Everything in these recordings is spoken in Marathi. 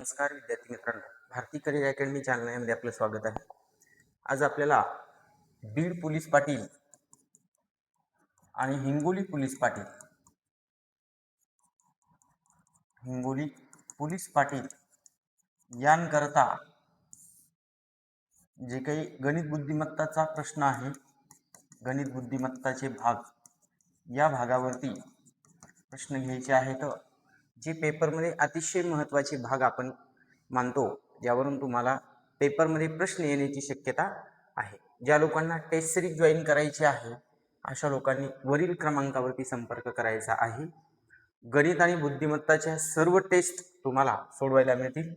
नमस्कार विद्यार्थी मित्रांनो. भारती करिअर अकॅडमी चॅनलमध्ये आपलं स्वागत आहे. आज आपल्याला बीड पोलीस पाटील आणि हिंगोली पोलीस पाटील हिंगोली पोलीस पाटील यांकरता जे काही गणित बुद्धिमत्ताचा प्रश्न आहे गणित बुद्धिमत्ताचे भाग या भागावरती प्रश्न घ्यायचे आहेत. जे पेपरमध्ये अतिशय महत्त्वाचे भाग आपण मानतो ज्यावरून तुम्हाला पेपरमध्ये प्रश्न येण्याची शक्यता आहे. ज्या लोकांना टेस्ट सिरीज जॉईन करायची आहे अशा लोकांनी वरील क्रमांकावरती संपर्क करायचा आहे. गणित आणि बुद्धिमत्ताच्या सर्व टेस्ट तुम्हाला सोडवायला मिळतील.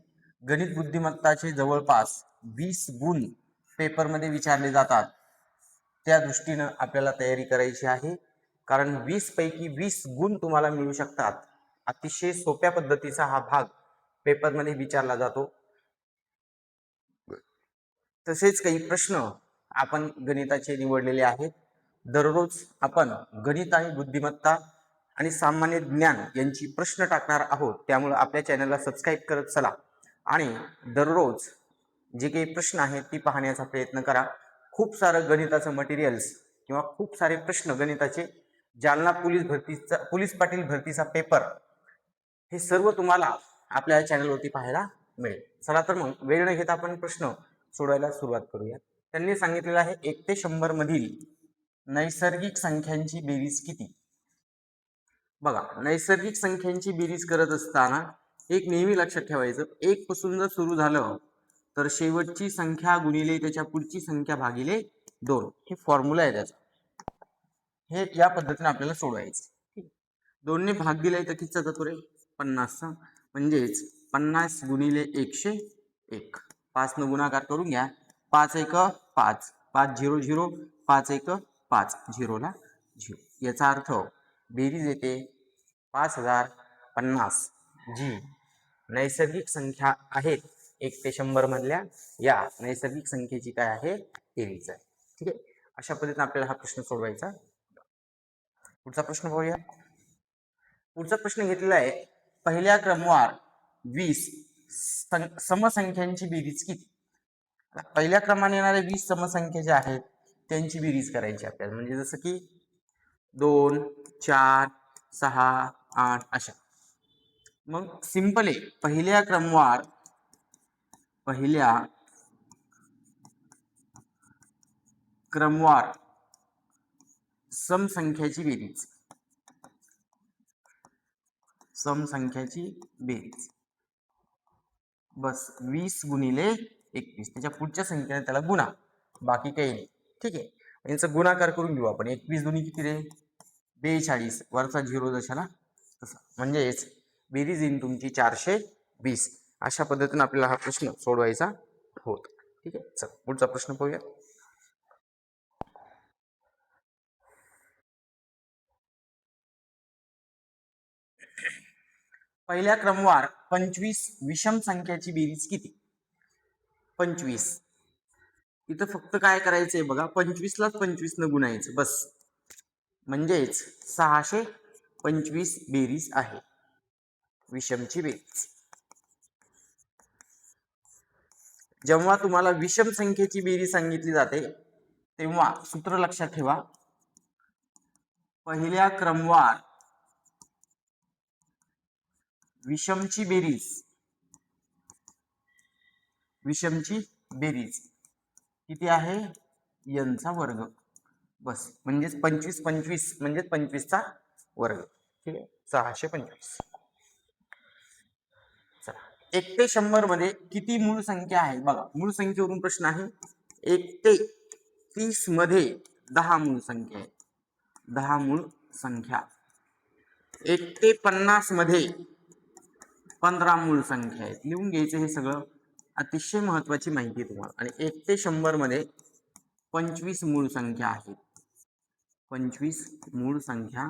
गणित बुद्धिमत्ताचे जवळपास वीस गुण पेपरमध्ये विचारले जातात. त्या दृष्टीनं आपल्याला तयारी करायची आहे. कारण वीसपैकी वीस गुण तुम्हाला मिळू शकतात. अतिशय सोप्या पद्धतीचा हा भाग पेपरमध्ये विचारला जातो. तसेच काही प्रश्न आपण गणिताचे निवडलेले आहेत. दररोज आपण गणित आणि बुद्धिमत्ता आणि सामान्य ज्ञान यांची प्रश्न टाकणार आहोत त्यामुळे आपल्या चॅनलला सबस्क्राईब करत चला. आणि दररोज जे काही प्रश्न आहेत ती पाहण्याचा प्रयत्न करा. खूप सारं गणिताचं मटेरियल्स किंवा खूप सारे प्रश्न गणिताचे. जालना पोलीस भरतीचा पोलीस पाटील भरतीचा पेपर हे सर्व तुम्हाला आपल्या चॅनलवरती पाहायला मिळेल. चला तर मग वेळ न घेता आपण प्रश्न सोडवायला सुरुवात करूया त्यांनी सांगितलेलं आहे एक ते शंभर मधील नैसर्गिक संख्यांची बेरीज किती? बघा नैसर्गिक संख्यांची बेरीज करत असताना एक नेहमी लक्षात ठेवायचं एक पासून जर सुरू झालं तर शेवटची संख्या गुणिले त्याच्या पुढची संख्या भागिले दोन. हे फॉर्म्युला आहे त्याचा. हे या पद्धतीने आपल्याला सोडवायचं. दोनने भाग दिलाय तर किती जातो रे पन्नासचा म्हणजेच पन्नास गुणिले एकशे एक. पाच न गुणाकार करून घ्या. पाच एक पाच. पाच झिरो झिरो. पाच एक पाच. झिरोला झिरो. याचा अर्थ बेरीज येते पाच हजार पन्नास. जी नैसर्गिक संख्या आहेत एक ते शंभर मधल्या या नैसर्गिक संख्येची काय आहे? बेरीज आहे. ठीक आहे? अशा पद्धतीने आपल्याला हा प्रश्न सोडवायचा. पुढचा प्रश्न पाहूया. पुढचा प्रश्न घेतलेला आहे पहिल्या क्रमवार वीस सं- समसंख्यांची बेरीज किती? पहिल्या क्रमाने येणाऱ्या वीस समसंख्या ज्या आहेत त्यांची बेरीज करायची आपल्याला. म्हणजे जसं की दोन चार सहा आठ अशा. मग सिंपल आहे. पहिल्या क्रमवार पहिल्या क्रमवार समसंख्याची बेरीज. समसंख्याची बेरीज. बस वीस गुणिले एकवीस. त्याच्या पुढच्या संख्येने त्याला गुणा. बाकी काही नाही. ठीक आहे? यांचा गुणाकार करून घेऊ आपण. एकवीस दोन्ही किती रे? बेचाळीस. वरचा झिरो जशाला तसा. म्हणजेच बेरीज इन तुमची चारशे वीस. अशा पद्धतीने आपल्याला हा प्रश्न सोडवायचा होत. ठीक आहे? चल. पुढचा प्रश्न पाहूया. पहिल्या क्रमवार पंचवीस विषम संख्याची बेरीज किती? पंचवीस. इथं फक्त काय करायचंय बघा पंचवीसलाच पंचवीस न गुणायचं बस. म्हणजेच सहाशे पंचवीस बेरीज आहे. विषमची बेरीज. जेव्हा तुम्हाला विषम संख्येची बेरीज सांगितली जाते तेव्हा सूत्र लक्षात ठेवा. पहिल्या क्रमवार विषमची बेरीज. विषमची बेरीज. किती आहे? यांचा वर्ग. बस. म्हणजेच पंचवीस पंचवीस म्हणजेच पंचवीसचा वर्ग. ठीक आहे? सहाशे पंचवीस. चला. एक ते शंभरमध्ये किती मूळ संख्या आहे? बघा. मूळ संख्येवरून प्रश्न आहे. एक ते तीसमध्ये दहा मूळ संख्या आहे. दहा मूळ संख्या. एक ते पन्नासमध्ये पंधरा मूळ संख्या आहेत. लिहून घ्यायचं हे सगळं अतिशय महत्वाची माहिती तुम्हाला. आणि एक ते शंभरमध्ये पंचवीस मूळ संख्या आहेत. पंचवीस मूळ संख्या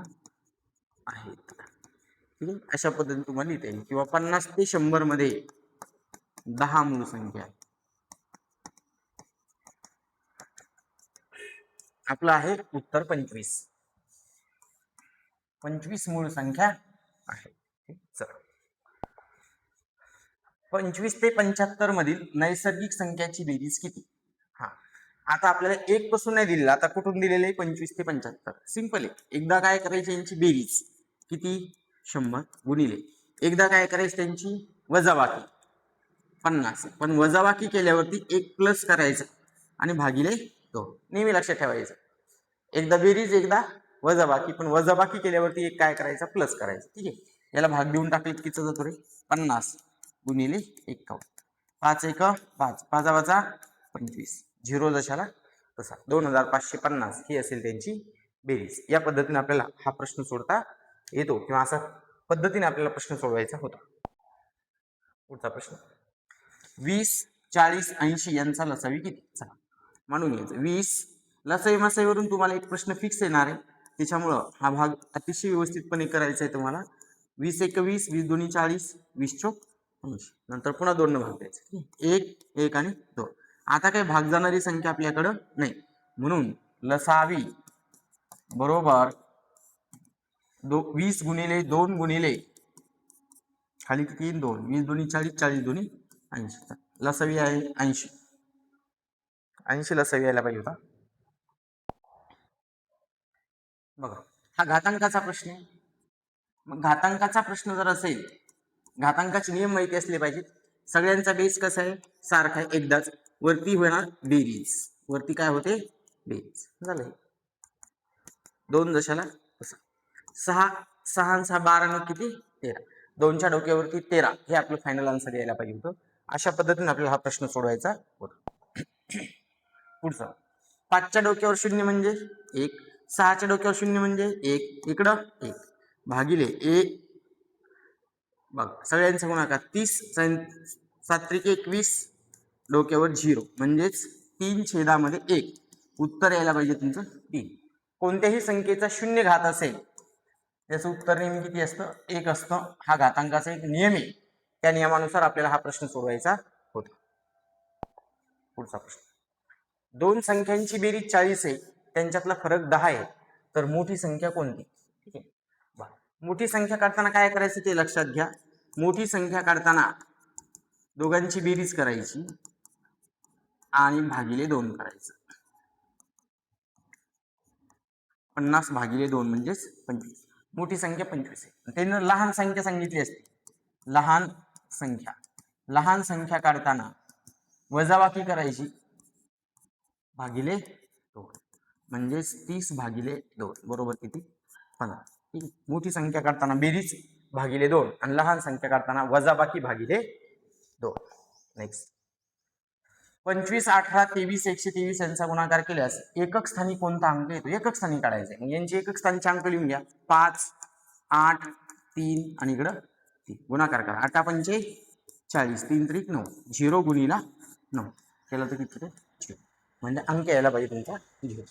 आहेत. ठीक आहे? अशा पद्धतीने तुम्हाला लिहिता येईल. किंवा पन्नास ते शंभरमध्ये दहा मूळ संख्या आहे आपलं आहे उत्तर पंचवीस. पंचवीस मूळ संख्या आहे ठीक, चला. पंचवीस ते पंच्याहत्तर मधील नैसर्गिक संख्याची बेरीज किती? हा. आता आपल्याला एक पासून नाही दिलेलं आता कुठून दिलेले आहे? पंचवीस ते पंच्याहत्तर. सिंपल आहे. एकदा काय करायची यांची बेरीज? किती? शंभर गुणिले. एकदा काय करायची त्यांची? वजाबाकी. पन्नास. पण वजाबाकी केल्यावरती एक प्लस करायचं आणि भागिले दोन. नेहमी लक्षात ठेवायचं. एकदा बेरीज एकदा वजाबाकी. पण वजाबाकी केल्यावरती एक काय करायचं? प्लस करायचं. ठीक आहे? याला भाग देऊन टाकले किती जातो रे? पन्नास. गुणिले एकावन्न. पाच एक पाच. पाचा वाचा पंचवीस. झिरो दशाला तसा. दोन हजार पाचशे पन्नास ही असेल त्यांची बेरीज. या पद्धतीने आपल्याला हा प्रश्न सोडता येतो किंवा असा पद्धतीने आपल्याला प्रश्न सोडवायचा होता. पुढचा प्रश्न. वीस चाळीस ऐंशी यांचा लसावी किती? चला. म्हणून यायचं वीस लसावी मसावीवरून तुम्हाला एक प्रश्न फिक्स येणार आहे. त्याच्यामुळं हा भाग अतिशय व्यवस्थितपणे करायचा आहे तुम्हाला. वीस एक वीस वीस दोन्ही चाळीस वीस चोक. ऐंशी नंतर पुन्हा दोन भाग द्यायचे. एक एक आणि दोन. आता काही भाग जाणारी संख्या आपल्याकडं नाही. म्हणून लसावी बरोबर दो वीस गुणिले दोन गुणिले खाली किती दोन. वीस दोन्ही चाळीस चाळीस दोन्ही ऐंशी. लसावी आहे ऐंशी. ऐंशी लसावी यायला पाहिजे होता. बघा. हा घातांकाचा प्रश्न आहे. मग घातांकाचा प्रश्न जर असेल घातांकाचे नियम माहिती असले पाहिजेत. सगळ्यांचा बेस कसा आहे? सारखा आहे. एकदाच. वरती होणार बेरीज. वरती काय होते? बेरीज. झालं दोन दशाला सहा सहा आणि सहा बारा न किती? तेरा. दोनच्या डोक्यावरती तेरा. हे आपलं फायनल आन्सर यायला पाहिजे होतं. अशा पद्धतीने आपल्याला हा प्रश्न सोडवायचा होता. पुढचा. पाचच्या डोक्यावर शून्य म्हणजे? एक. सहाच्या डोक्यावर शून्य म्हणजे? एक. इकडं? एक. भागिले एक बघ सगळ्यांचा गुणाकार तीस सात्रिक एकवीस डोक्यावर झिरो. म्हणजेच तीन छेदामध्ये एक. उत्तर यायला पाहिजे तुमचं तीन. कोणत्याही संख्येचा शून्य घात असेल त्याचं उत्तर नेहमी किती असतं? एक असतं. हा घातांकाचा एक नियम आहे. त्या नियमानुसार आपल्याला हा प्रश्न सोडवायचा होता. पुढचा प्रश्न. दोन संख्यांची बेरीज चाळीस आहे. त्यांच्यातला फरक दहा आहे. तर मोठी संख्या कोणती? ठीक आहे. मोठी संख्या काढताना काय करायचं ते लक्षात घ्या. मोठी संख्या काढताना दोघांची बेरीज करायची आणि भागिले दोन करायचं. पन्नास भागिले दोन म्हणजेच पंचवीस. मोठी संख्या पंचवीस आहे. त्यानं लहान संख्या सांगितली असते. लहान संख्या. लहान संख्या काढताना वजाबाकी करायची. भागिले दोन. म्हणजेच तीस भागिले दोन. बरोबर किती? पंधरा मोठी संख्या काढताना बेरीज भागिले दोन आणि लहान संख्या काढताना वजाबाकी भागिले दोन. नेक्स्ट पंचवीस अठरा तेवीस एकशे तेवीस यांचा गुणाकार केल्यास एकक स्थानी कोणता अंक येतो? एकक स्थानी काढायचा. आहे. मग यांचे एकक स्थानीचे अंक लिहून घ्या. पाच आठ तीन आणि इकडं तीन. गुणाकार करा. आठा पंचे चाळीस. तीन त्रिक नऊ. झिरो गुणीला नऊ. केलं तर किती म्हणजे अंक यायला पाहिजे तुमचा झिरो.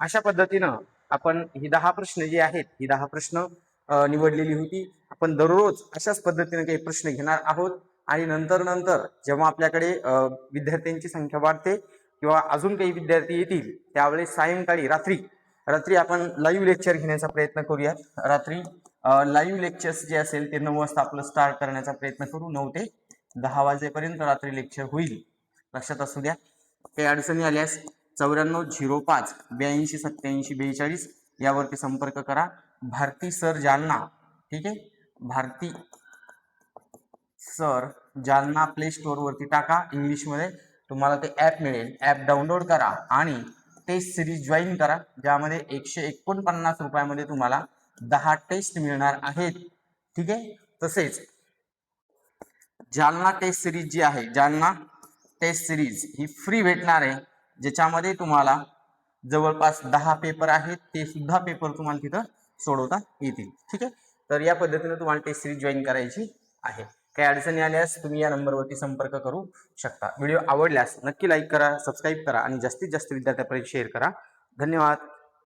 अशा पद्धतीनं आपण ही दहा प्रश्न जे आहेत ही दहा प्रश्न निवडलेली होती. आपण दररोज अशाच पद्धतीने काही प्रश्न घेणार आहोत. आणि नंतर नंतर जेव्हा आपल्याकडे विद्यार्थ्यांची संख्या वाढते किंवा अजून काही विद्यार्थी येतील त्यावेळेस सायंकाळी रात्री रात्री आपण लाईव्ह लेक्चर घेण्याचा प्रयत्न करूया. रात्री लाईव्ह लेक्चर्स जे असेल ते नऊ वाजता आपलं स्टार्ट करण्याचा प्रयत्न करू. नऊ ते दहा वाजेपर्यंत रात्री लेक्चर होईल. लक्षात असू द्या. काही अडचणी आल्यास चौऱ्याण्णव झिरो पाच ब्याऐंशी सत्याऐंशी बेचाळीस यावरती संपर्क करा. भारती सर जालना ठीक आहे? भारती सर जालना प्ले स्टोअरवरती टाका. इंग्लिशमध्ये तुम्हाला ते ॲप मिळेल. ॲप डाउनलोड करा आणि टेस्ट सिरीज जॉईन करा ज्यामध्ये एकशे एकोणपन्नास रुपयामध्ये तुम्हाला दहा टेस्ट मिळणार आहेत. ठीक आहे? तसेच जालना टेस्ट सिरीज जी आहे जालना टेस्ट सिरीज ही फ्री भेटणार आहे. ज्याच्यामध्ये तुम्हाला जवळपास दहा पेपर आहेत ते सुद्धा पेपर तुम्हाला तिथं सोडवता येतील. ठीक आहे? तर या पद्धतीने तुम्हाला टेस्ट सिरीज जॉईन करायची आहे. काही अडचणी आल्यास तुम्ही या नंबरवरती संपर्क करू शकता. व्हिडिओ आवडल्यास नक्की लाईक करा सबस्क्राईब करा आणि जास्तीत जास्त विद्यार्थ्यापर्यंत शेअर करा. धन्यवाद.